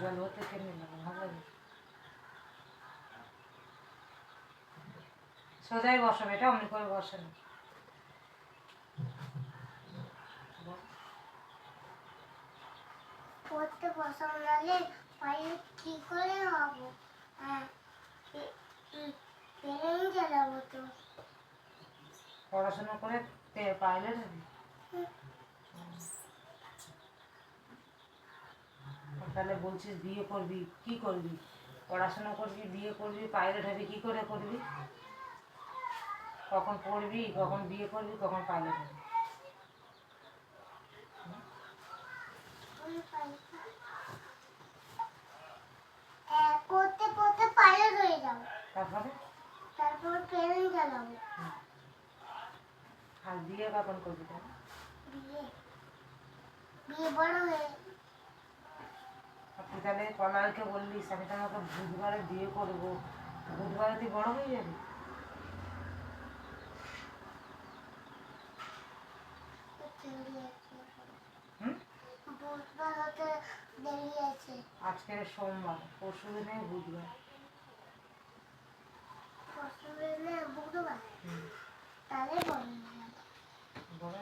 জল হতে লাগে ভালো লাগে সোজাই বসাবে এটা অমনি করে বসে না পড়তে বসানো নাহলে পায়ে কি করে হব হ্যাঁ চালাবো তো পড়াশোনা করে পাইলে যাবি তাহলে বলছিস বিয়ে করবি কি করবি? পড়াশোনা করবি বিয়ে করবি পাইলট হবি কি করে করবি? কখন পড়বি কখন বিয়ে করবি কখন পাইলট হবি আমি পারি না। পড়তে পড়তে পাইলট হয়ে যাব। তারপরে? তারপর ট্রেন চালাবো আর বিয়ে কখন করবি তাহলে? বিয়ে। বিয়ে বড় হয়ে কলারকে বললিস আমি তো আমাকে বুধবারে বিয়ে করব। বুধবারে তুই বড় হয়ে যাবি? আজকে সোমবার পরশু দিনে বুধবার। পরশু দিনে বুধবার? তাহলে বড়